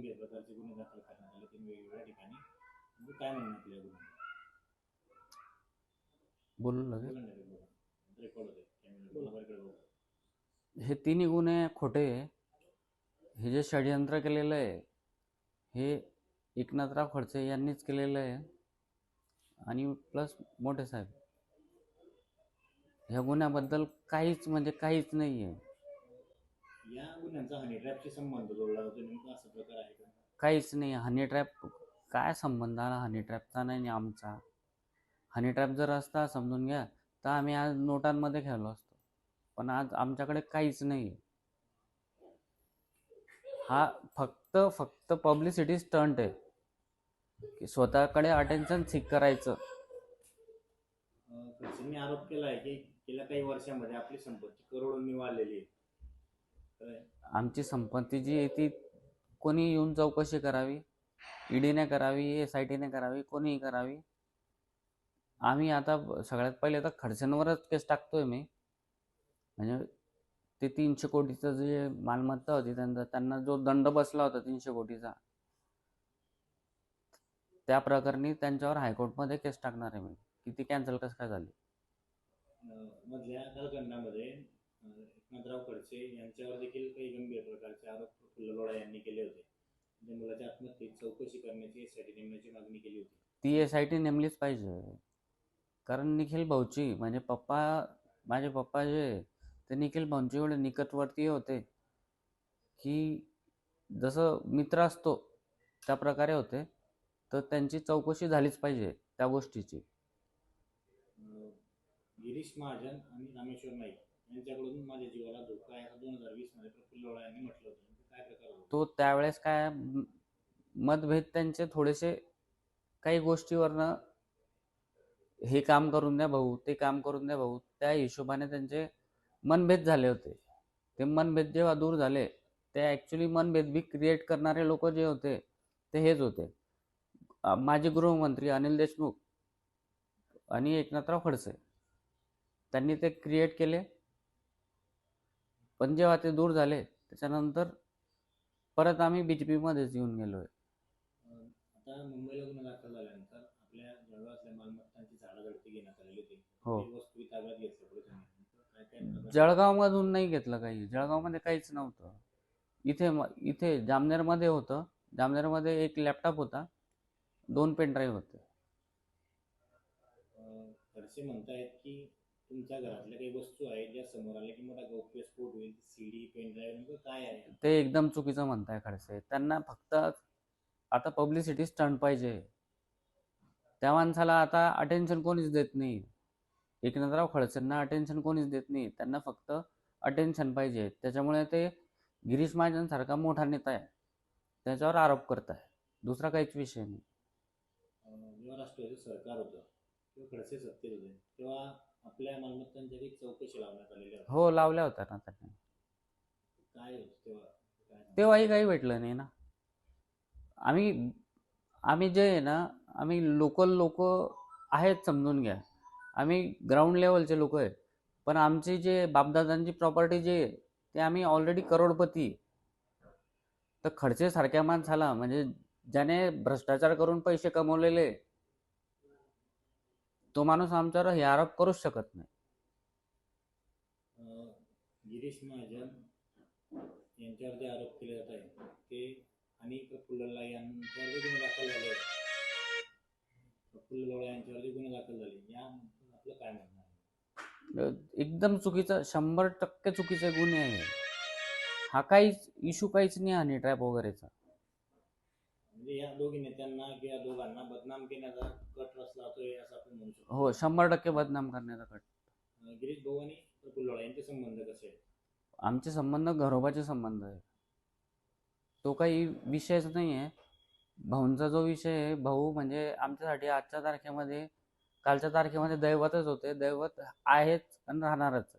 गंभीर प्रकारचे गुन्हे दाखल करण्यात आले तीन वेगवेगळ्या ठिकाणी म्हणजे काय म्हणणं आपल्या बोलू लगे बोला ना रे, बोला. रेकॉर्ड होते कॅमेरा मोबाईलकडे बघू. हे तिन्ही गुन्हे खोटे. हे जे षडयंत्र केलेलं आहे हे एकनाथराव खडसे यांनीच केलेलं आहे आणि प्लस मोठे साहेब ह्या गुन्ह्याबद्दल काहीच म्हणजे काहीच नाही आहे या गुन्ह्यांचा हनी ट्रॅपशी संबंध जोडला जातो नेमका असा प्रकार आहे का? काहीच नाही. हनी ट्रॅप काय संबंध आला हनी ट्रॅपचा नाही आणि आमचा. हनी ट्रॅप जर असता समजून घ्या तर आम्ही आज नोटांमध्ये खेळलो असतो. पण आज आमच्याकडे काहीच नाही. हा फक्त फक्त पब्लिसिटी स्टंट आहे. की स्वतःकडे अटेन्शन सीक करायचं. अं, खडसेंनी आरोप केला आहे की गेल्या काही वर्षामध्ये आपली संपत्ती करोडोंनी वाढलेली आहे? आमची संपत्ती जी आहे ती कोणी येऊन चौकशी करावी? ईडीने करावी एस आय टीने करावी कोणीही करावी? आम्ही आता सगळ्यात पहिले तर खडसेंवरच केस टाकतोय मी. म्हणजे ते तीनशे कोटीचं जे मालमत्ता होती त्यांचा त्यांना जो दंड बसला होता तीनशे कोटीचा त्या प्रकरणी त्यांच्यावर हायकोर्टमध्ये केस टाकणार आहे मी. की ती कॅन्सल कसं काय झाली? मधल्या एकनाथराव खडसे यांच्यावर देखील काही गंभीर प्रकारचे आरोप प्रफुल्ल लोढा यांनी केले होते. म्हणजे मुलाच्या आत्महत्येची चौकशी करण्याची यासाठी नेमण्याची मागणी केली होती. ती एस आय टी नेमलीच पाहिजे. कारण निखिल भाऊची म्हणजे पप्पा माझे पप्पा जे ते निखिल भाऊंचे एवढे निकटवर्तीय होते की जसं मित्र असतो त्या प्रकारे होते. तर त्यांची चौकशी झालीच पाहिजे त्या गोष्टीची. गिरीश महाजन आणि रामेश्वर नाईक. यांच्याकडून माझ्या जीवाला धोका आहे. दोन हजार वीसमध्ये प्रफुल्ल लोढा यांनी म्हटलं होतं. काय प्रकार होता? तो त्यावेळेस काय मतभेद त्यांचे थोडेसे काही गोष्टीवरनं हे काम करून द्या भाऊ ते काम करून द्या भाऊ. त्या हिशोबाने त्यांचे मनभेद झाले होते. ते मनभेद जेव्हा दूर झाले ते ॲक्च्युली मनभेद बी क्रिएट करणारे लोक जे होते ते हेच होते. माजी गृहमंत्री अनिल देशमुख आणि एकनाथराव खडसे त्यांनी ते क्रिएट केले. पण जेव्हा ते दूर झाले त्याच्यानंतर परत आम्ही बी जे पीमध्येच येऊन गेलो आहे अं, आता मुंबईला गुन्हा दाखल झाल्यानंतर आपल्या जळगावातल्या मालमत्तांची झाडाझडती घेण्यात आलेली होती. हो. काही वस्तू ताब्यात घेतल्या पोलिसांनी काय काय प्रकार- जळगावमधून नाही घेतलं काही. जळगावमध्ये काहीच नव्हतं. इथे म- इथे जामनेरमध्ये होतं. जामनेरमध्ये एक लॅपटॉप होता. दोन पेनड्राईव्ह होते. अं, खडसे म्हणतायत की तुमच्या घरातल्या काही वस्तू आहेत ज्या समोर आल्या की मोठा गौप्यस्फोट होईल सीडी पेन ड्राईव्ह नेमकं काय आहे? ते एकदम चुकीचं म्हणताय खडसे. त्यांना फक्त आता पब्लिसिटी स्टंट पाहिजे. त्या माणसाला आता अटेन्शन कोणीच देत नाही. एकनाथराव खडसेंना अटेन्शन कोणीच देत नाही. त्यांना फक्त अटेन्शन पाहिजे. त्याच्यामुळे ते गिरीश महाजनसारखा मोठा नेता आहे त्याच्यावर आरोप करत आहे दुसरा काहीच विषय नाही. जेव्हा राष्ट्रवादी सरकार होतं किंवा खडसे सत्तेत होते. तेव्हा आपल्या मालमत्तांची काही चौकशी लावण्यात आलेली हो लावल्या होत्या ना त्यांनी. काय होतं तेव्हा? काय तेव्हाही काही भेटलं नाही ना. आम्ही आम्ही जे आहे ना आम्ही लोकल लोक आहेत समजून घ्या. आम्ही ग्राउंड लेवलचे लोक आहे पण आमची जे बापदादांची प्रॉपर्टी जे आहे ते आम्ही ऑलरेडी करोडपती. आहे. तर खडसे सारख्या माणसाला म्हणजे ज्याने भ्रष्टाचार करून पैसे कमवलेले आहे, तो माणूस आमच्यावर हे आरोप करूच शकत नाही. अं, गिरीश महाजन यांच्यावर जे आरोप केले जात आहे ते आणि प्रफुल्लला यांच्यावर जे गुन्हे दाखल झाले आहेत प्रफुल्ल लोढा यांच्यावर जे गुन्हे दाखल झाले या आपलं काय म्हणणं आहे? एकदम चुकीचं शंभर टक्के चुकीचे गुन्हे आहे हा काहीच इशू काहीच नाही हनी ट्रॅप वगैरेचा. म्हणजे या दोघी नेत्यांना किंवा दोघांना बदनाम केण्याचा कट रचला जातोय असं आपण म्हणू शकतो. हो शंभर टक्के बदनाम करण्याचा कट. अं, गिरीश भाऊ आणि प्रफुल्ल लोढा यांचे संबंध कसे आहेत? आमचे संबंध घरोबाचे संबंध आहे तो काही विषयच नाही आहे. भाऊंचा जो विषय आहे भाऊ म्हणजे आमच्यासाठी आजच्या तारखेमध्ये कालच्या तारखेमध्ये दैवतच होते. दैवत आहेच आणि राहणारच